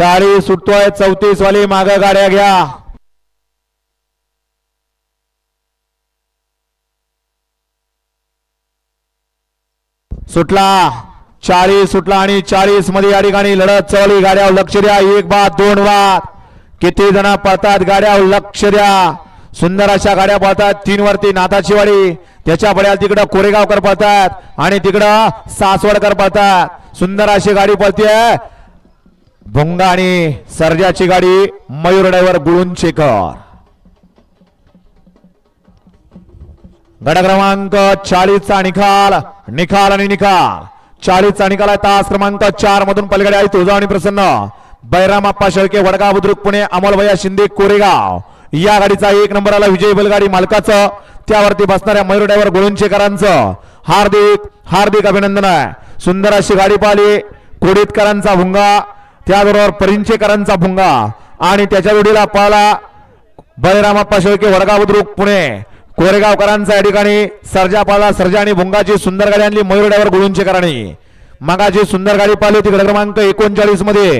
चाळीस सुटतोय चौतीस वाली माग गाड्या घ्या. सुटला चाळीस सुटला आणि चाळीसमध्ये या ठिकाणी लढत चवली गाड्यावर लक्ष द्या. एक बाद दोन बाद. किती जण पळतात गाड्यावर लक्ष द्या. सुंदर अशा गाड्या पळतात. तीन वरती नाथाची वाडी त्याच्या बड्याला तिकडं कोरेगावकर पळतात आणि तिकडं सासवडकर पळतात. सुंदर अशी गाडी पळतीये. भुंगा आणि सर्जाची गाडी मयूर ड्रायव्हर शेखर. गड क्रमांक चाळीसचा निकाल निकाल आणि निकाल चाळीसचा निकाल आहे तास क्रमांक चार मधून पलीकडे आहे तुझा आणि प्रसन्न. बैराम आप्पा शेळके वडगाव बुद्रुक पुणे अमोलभैया शिंदे कोरेगाव. या गाडीचा एक नंबर आला विजय बैलगाडी मालकाचं. त्यावरती बसणाऱ्या मयूर ड्रायव्हर गोळुंचेकरांचं हार्दिक हार्दिक अभिनंदन आहे. सुंदर अशी गाडी पाहिली. कोडितकरांचा भुंगा त्याबरोबर परिंचेकरांचा भुंगा आणि त्याच्या जोडीला पाला बळीरामाप्पा शेळके वडगाव बुद्रुक पुणे. कोरेगावकरांचा या ठिकाणी सर्जा पाला सर्जा आणि भुंगाची सुंदर गाडी आणली मयुरड्यावर ड्रायव्हर गुळुंचेकरांनी. मगाची सुंदर गाडी पाहिली होती क्रमांक एकोणचाळीसमध्ये